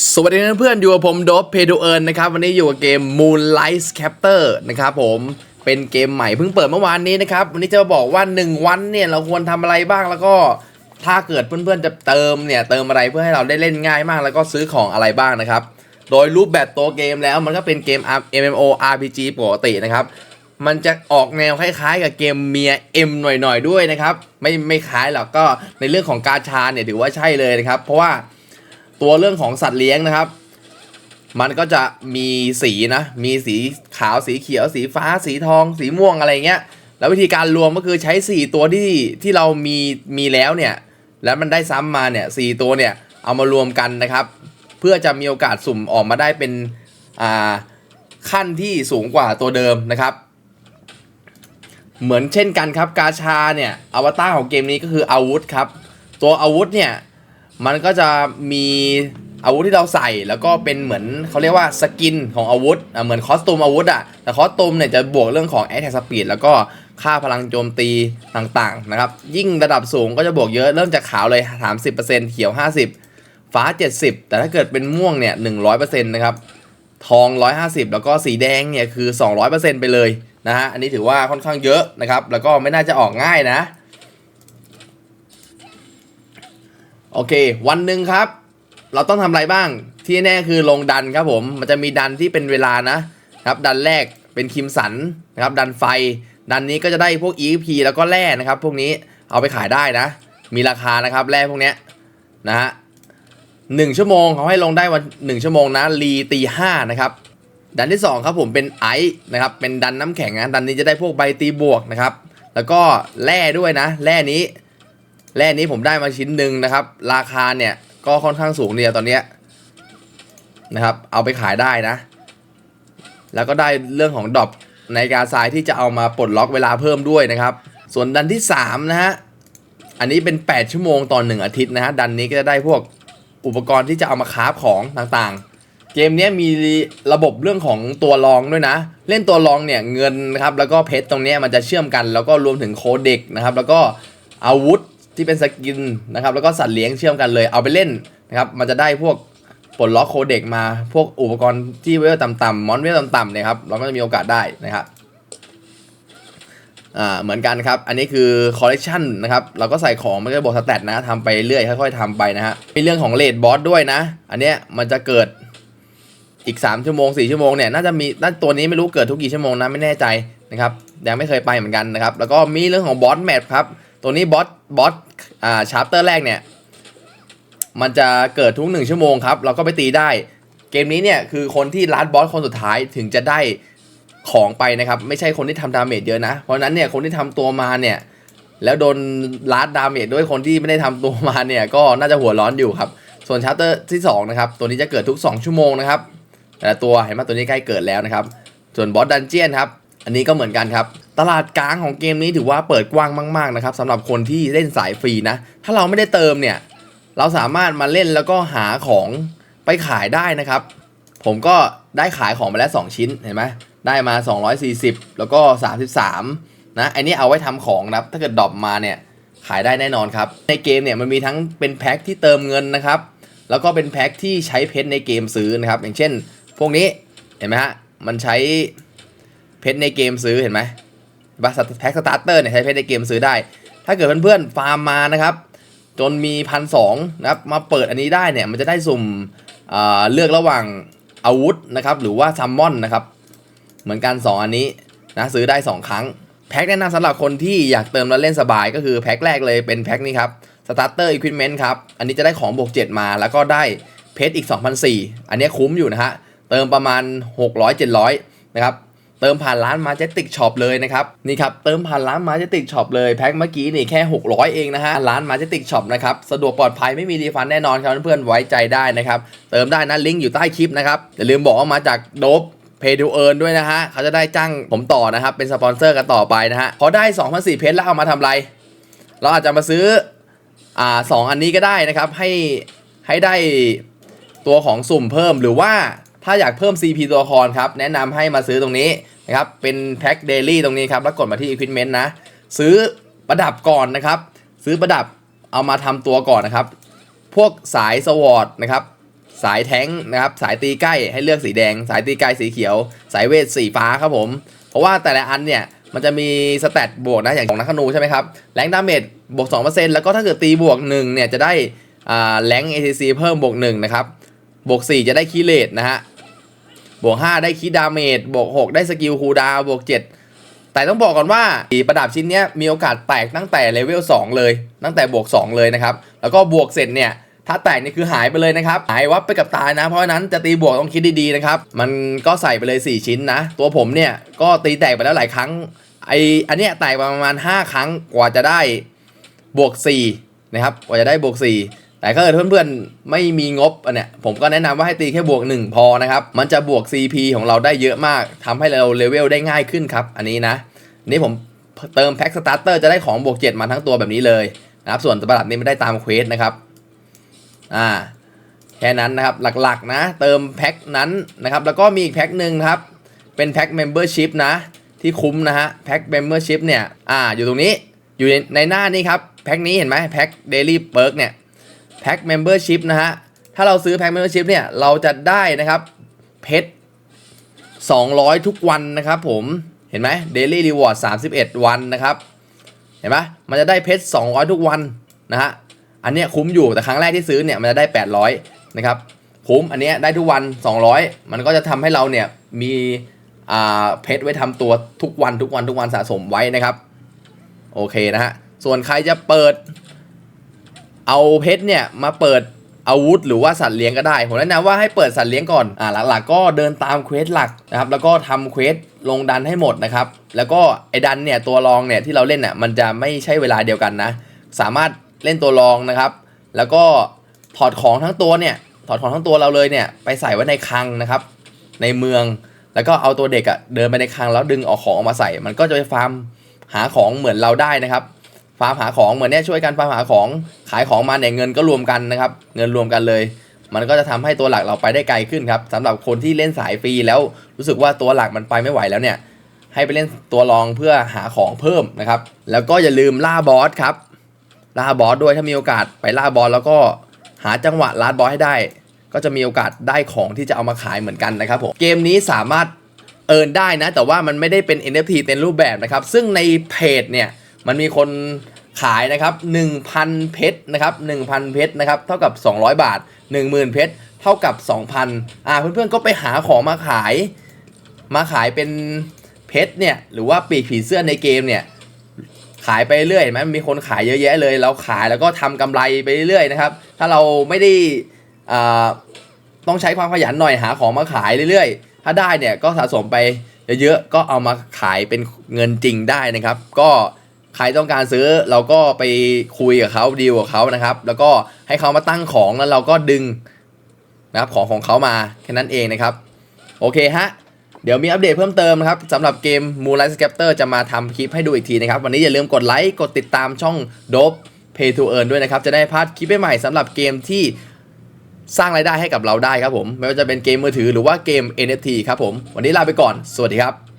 สวัสดีเพื่อนๆอยู่กับผมโดบเพโดเอิร์นนะครับ วันนี้อยู่กับเกม Moonlight Scatter นะครับผมเป็นเกมใหม่เพิ่งเปิดเมื่อวานนี้นะครับ วันนี้จะมาบอกว่า 1 วันเนี่ยเราควรทำอะไรบ้างแล้วก็ถ้าเกิดเพื่อนๆจะเติมเนี่ยเติมอะไรเพื่อให้เราได้เล่นง่ายมาก แล้วก็ซื้อของอะไรบ้างนะครับ โดยรูปแบบตัวเกมแล้วมันก็เป็นเกม MMO RPG ปกตินะครับมันจะออกแนวคล้ายๆ กับเกมเมีย M หน่อยๆด้วยนะครับไม่ไม่คล้ายหรอกก็ในเรื่องของการชาเนี่ยถือว่าใช่เลยนะครับ เพราะว่า ตัวเรื่องของสัตว์เลี้ยงนะครับ มันก็จะมีสีนะ มีสีขาวสีเขียว สีฟ้า สีทอง สีม่วงอะไรเงี้ย แล้ววิธีการรวมก็คือใช้ 4 ตัวที่ที่เรามีมีแล้วเนี่ย แล้วมันได้ซ้ำมาเนี่ยสตัวเนี่ยเอามารวมกันนะครับ เพื่อจะมีโอกาสสุ่มออกมาได้เป็นอ่าขั้นที่สูงกว่าตัวเดิมนะครับ เหมือนเช่นกันครับกาชาเนี่ยอวตารของเกมนี้ก็คืออาวุธครับ ตัวอาวุธเนี่ย มันก็จะมีอาวุธที่เราใส่แล้วก็เป็นเหมือนเขาเรียกว่าสกินของอาวุธเหมือนคอสตูมอาวุธอะแต่คอสตูมเนี่ยจะบวกเรื่องของ Attack Speed แล้วก็ค่าพลังโจมตีต่างๆนะครับ ยิ่งระดับสูงก็จะบวกเยอะเริ่มจากขาวเลย 30%เขียว 50 ฟ้า 70 แต่ถ้าเกิดเป็นม่วงเนี่ย100%นะครับทอง 150 แล้วก็สีแดงเนี่ยคือ 200%ไปเลยนะฮะอันนี้ถือว่าค่อนข้างเยอะนะครับแล้วก็ไม่น่าจะออกง่ายนะ โอเค วันหนึ่งครับ เราต้องทำอะไรบ้าง ที่แน่คือลงดันครับผม มันจะมีดันที่เป็นเวลานะครับ ดันแรกเป็นคิมสันนะครับ ดันไฟ ดันนี้ก็จะได้พวก EP แล้วก็แร่นะครับ พวกนี้เอาไปขายได้นะ มีราคานะครับแร่พวกเนี้ยนะฮะหนึ่งชั่วโมงเขาให้ลงได้วันหนึ่งชั่วโมงนะรีตีห้านะครับดันที่ 2 ครับผมเป็นไอซ์นะครับเป็นดันน้ำแข็งนะดันนี้จะได้พวกใบตีบวกนะครับ แล้วก็แร่ด้วยนะ แร่นี้ แร่นี้ผมได้มาชิ้นหนึ่งนะครับ ราคาเนี่ยก็ค่อนข้างสูงเนี่ยตอนเนี้ยนะครับ เอาไปขายได้นะ แล้วก็ได้เรื่องของดอปในกาทรายที่จะเอามาปลดล็อกเวลาเพิ่มด้วยนะครับ ส่วนดันที่3นะฮะอันนี้เป็น 8 ชั่วโมงต่อหนึ่งอาทิตย์นะฮะดันนี้ก็จะได้พวกอุปกรณ์ที่จะเอามาคราฟของต่างๆ เกมเนี้ยมีระบบเรื่องของตัวรองด้วยนะ เล่นตัวรองเนี่ยเงินนะครับแล้วก็เพชรตรงนี้มันจะเชื่อมกัน แล้วก็รวมถึงโคเด็กนะครับ แล้วก็อาวุธ ที่เป็นสกินนะครับแล้วก็สัตว์เลี้ยงเชื่อมกันเลย เอาไปเล่นนะครับมันจะได้พวกปลดล็อกโคเด็กมาพวกอุปกรณ์ที่เวลต่ำๆมอนเวลต่ำๆเนี่ยครับเราก็จะมีโอกาสได้นะครับอ่าเหมือนกันครับ อันนี้คือคอลเล t ชันนะครับเราก็ใส่ของไม่ได้บอกสแตทนะทำไปเรื่อยค่อยๆทำไปนะฮะมีเรื่องของเลดบอสด้วยนะ อันเนี้ยมันจะเกิดอีก 3 ชั่วโมง 4 ชั่วโมงเนี่ยน่าจะมีน่าตัวนี้ไม่รู้เกิดทุกกี่ชั่วโมงนะไม่แน่ใจนะครับยังไม่เคยไปเหมือนกันนะครับ แล้วก็มีเรื่องของบอสแมปครับ ตัวนี้บอสบอสอ่าชาร์เตอร์แรกเนี่ย มันจะเกิดทุกหนึ่งชั่วโมงครับ เราก็ไปตีได้ เกมนี้เนี่ยคือคนที่ลัดบอสคนสุดท้ายถึงจะได้ของไปนะครับ ไม่ใช่คนที่ทำดาเมจเยอะนะ เพราะนั้นเนี่ยคนที่ทำตัวมาเนี่ย แล้วโดนลัดดาเมจด้วยคนที่ไม่ได้ทำตัวมาเนี่ย ก็น่าจะหัวร้อนอยู่ครับ ส่วนชาร์เตอร์ที่2นะครับ ตัวนี้จะเกิดทุก 2 ชั่วโมงนะครับแต่ตัวเห็นไหมตัวนี้ใกล้เกิดแล้วนะครับ ส่วนบอสดันเจียนครับ อันนี้ก็เหมือนกันครับ ตลาดกลางของเกมนี้ถือว่าเปิดกว้างมาก ๆ นะครับสำหรับคนที่เล่นสายฟรีนะ ถ้าเราไม่ได้เติมเนี่ย เราสามารถมาเล่นแล้วก็หาของไปขายได้นะครับ ผมก็ได้ขายของไปแล้ว 2 ชิ้นเห็นไหมได้มา 240 แล้วก็ 33 นะไอนนี้เอาไว้ทำของนะครับถ้าเกิดดรอปมาเนี่ยขายได้แน่นอนครับ ในเกมเนี่ยมันมีทั้งเป็นแพ็คที่เติมเงินนะครับ แล้วก็เป็นแพ็คที่ใช้เพชรในเกมซื้อนะครับ อย่างเช่น พวกนี้เห็นไหมฮะมันใช้เพชรในเกมซื้อเห็นไหม บัสแพ็คสตาร์เตอร์เนี่ยใช้เพชรในเกมซื้อได้ ถ้าเกิดเพื่อนๆฟาร์มมานะครับจนมีพันสองนะครับมาเปิดอันนี้ได้เนี่ยมันจะได้สุ่มเลือกระหว่างอาวุธนะครับหรือว่าซัมมอนนะครับเหมือนกัน 2 อันนี้นะซื้อได้ 2 ครั้ง แพ็คแนะนำสำหรับคนที่อยากเติมแล้วเล่นสบายก็คือแพ็คแรกเลยเป็นแพ็คนี้ครับ Starter Equipment ครับ อันนี้จะได้ของบวก7มาแล้วก็ได้เพชรอีก 2,004อันนี้คุ้มอยู่นะฮะ เติมประมาณ 600-700 นะครับ เติมผ่านร้าน Majestic Shop เลยนะครับนี่ครับเติมผ่านร้าน Majestic Shop เลยแพ็คเมื่อกี้นี่แค่ 600 เองนะฮะร้าน Majestic Shop นะครับสะดวกปลอดภัยไม่มีรีฟันแน่นอนครับเพื่อนๆไว้ใจได้นะครับเติมได้นะลิงก์อยู่ใต้คลิปนะครับอย่าลืมบอกว่ามาจากโดบเพย์ทูเอิร์นด้วยนะฮะเขาจะได้จ้างผมต่อนะครับเป็นสปอนเซอร์กันต่อไปนะฮะพอได้2 0 0เพชรแล้วเอามาทำอะไร เราอาจจะมาซื้ออ่าสองอันนี้ก็ได้นะครับให้ให้ได้ตัวของสุ่มเพิ่มหรือว่าถ้าอยากเพิ่ม CP ตัวละครครับ แนะนำให้มาซื้อตรงนี้ นะครับเป็นแพ็คเดลี่ตรงนี้ครับแล้วกดมาที่ Equipment นะ ซื้อประดับก่อนนะครับ ซื้อประดับเอามาทำตัวก่อนนะครับ พวกสายสวอตนะครับสายแท้งนะครับสายตีใกล้ให้เลือกสีแดง สายตีไกลสีเขียว สายเวทสีฟ้าครับผม เพราะว่าแต่ละอันเนี่ยมันจะมีสแตทบวกนะอย่างของนักธนูใช่ไหมครับแรงดาเมจบวก 2%แล้วก็ถ้าเกิดตีบวก1เนี่ยจะได้แรง ATC เพิ่มบวก1นะครับบวก 4 จะได้คีเลตนะฮะ บวก 5 ได้คีดดาเมจบวก 6 ได้สกิลคูดาวบวก 7 แต่ต้องบอกก่อนว่าประดับชิ้นนี้มีโอกาสแตกตั้งแต่เลเวล2เลย ตั้งแต่บวก 2 เลยนะครับ แล้วก็บวกเสร็จเนี่ยถ้าแตกนี่คือหายไปเลยนะครับ หายวับไปกับตายนะ เพราะฉะนั้นจะตีบวกต้องคิดดีๆนะครับ มันก็ใส่ไปเลย 4 ชิ้นนะ ตัวผมเนี่ยก็ตีแตกไปแล้วหลายครั้ง ไออันเนี้ยแตกประมาณ 5 ครั้งกว่าจะได้บวก4นะครับ กว่าจะได้บวก4 แต่ถ้าเกิดเพื่อนๆไม่มีงบอันเนี้ยผมก็แนะนำว่าให้ตีแค่บวก 1 พอนะครับมันจะบวก CP ของเราได้เยอะมากทำให้เราเลเวลได้ง่ายขึ้นครับ อันนี้นะนี่ผมเติมแพ็คสตาร์เตอร์จะได้ของบวก 7 มาทั้งตัวแบบนี้เลยนะครับส่วนประดับนี้ไม่ได้ตามเควสนะครับอ่าแค่นั้นนะครับหลักๆนะ เติมแพ็คนั้นนะครับแล้วก็มีอีกแพ็คหนึ่งครับเป็นแพ็คเมมเบอร์ชิพนะที่คุ้มนะฮะแพ็คเมมเบอร์ชิพเนี่ยอ่าอยู่ตรงนี้อยู่ในในหน้านี้ครับแพ็คนี้เห็นไหมแพ็คเดลี่เบิร์กเนี่ย แพ็คเมมเบอร์ชิพนะฮะ ถ้าเราซื้อแพ็คเมมเบอร์ชิพเนี่ย เราจะได้นะครับ เพชร200 ทุกวันนะครับผมเห็นไหม Daily Reward 31วันนะครับ เห็นไหมมันจะได้เพชร200ทุกวันนะฮะอันเนี้ยคุ้มอยู่แต่ครั้งแรกที่ซื้อเนี่ยมันจะได้800นะครับคุ้มอันเนี้ยได้ทุกวัน200มันก็จะทำให้เราเนี่ยมีอ่าเพชรไว้ทำตัวทุกวันทุกวันทุกวันสะสมไว้นะครับ โอเคนะฮะส่วนใครจะเปิด เอาเพชรเนี่ยมาเปิดอาวุธหรือว่าสัตว์เลี้ยงก็ได้ ผมแนะนำว่าให้เปิดสัตว์เลี้ยงก่อนอ่าหลักๆก็เดินตามเควสหลักนะครับแล้วก็ทำเควสลงดันให้หมดนะครับแล้วก็ไอ้ดันเนี่ยตัวรองเนี่ยที่เราเล่นเนี่ยมันจะไม่ใช่เวลาเดียวกันนะ สามารถเล่นตัวรองนะครับ แล้วก็ถอดของทั้งตัวเนี่ยถอดของทั้งตัวเราเลยเนี่ยไปใส่ไว้ในคลังนะครับ ในเมืองแล้วก็เอาตัวเด็กอะ่ะเดินไปในคลังแล้วดึงออกของออกมาใส่ มันก็จะไปฟาร์มหาของเหมือนเราได้นะครับ ฟาร์มหาของเหมือนเนี้ยช่วยกันฟาร์มหาของขายของมาเนี่ยเงินก็รวมกันนะครับ เงินรวมกันเลย มันก็จะทำให้ตัวหลักเราไปได้ไกลขึ้นครับสำหรับคนที่เล่นสายฟรีแล้วรู้สึกว่าตัวหลักมันไปไม่ไหวแล้วเนี่ย ให้ไปเล่นตัวรองเพื่อหาของเพิ่มนะครับ แล้วก็อย่าลืมล่าบอสครับล่าบอสด้วยถ้ามีโอกาสไปล่าบอสแล้วก็หาจังหวะล่าบอสให้ได้ ก็จะมีโอกาสได้ของที่จะเอามาขายเหมือนกันนะครับผมเกมนี้สามารถเอินได้นะ แต่ว่ามันไม่ได้เป็น NFT เต็มรูปแบบนะครับ ซึ่งในเพจเนี่ย มันมีคนขายนะครับ1,000 เพชรนะครับ1,000 เพชรนะครับเท่ากับ 200 บาท 10,000 เพชรเท่ากับ 2,000อ่าเพื่อนๆก็ไปหาของมาขาย มาขายเป็นเพชรเนี่ยหรือว่าปีกผีเสื้อในเกมเนี่ยขายไปเรื่อยเห็นไหมมีคนขายเยอะแยะเลย เราขายแล้วก็ทำกำไรไปเรื่อยนะครับ ถ้าเราไม่ได้อ่าต้องใช้ความขยันหน่อยหาของมาขายเรื่อยๆ ถ้าได้เนี่ยก็สะสมไปเยอะๆก็เอามาขายเป็นเงินจริงได้นะครับ ก็ ใครต้องการซื้อเราก็ไปคุยกับเขาดีลกับเขานะครับ แล้วก็ให้เขามาตั้งของแล้วเราก็ดึงนะครับของของเขามาแค่นั้นเองนะครับโอเคฮะเดี๋ยวมีอัปเดตเพิ่มเติมนะครับสำหรับเกม Moonlight Scepter จะมาทำคลิปให้ดูอีกทีนะครับ วันนี้อย่าลืมกดไลค์กดติดตามช่อง Dope Pay to Earn ด้วยนะครับ จะได้พลาดคลิปใหม่สำหรับเกมที่สร้างรายได้ให้กับเราได้ครับผม ไม่ว่าจะเป็นเกมมือถือหรือว่าเกม NFT ครับผม วันนี้ลาไปก่อน สวัสดีครับ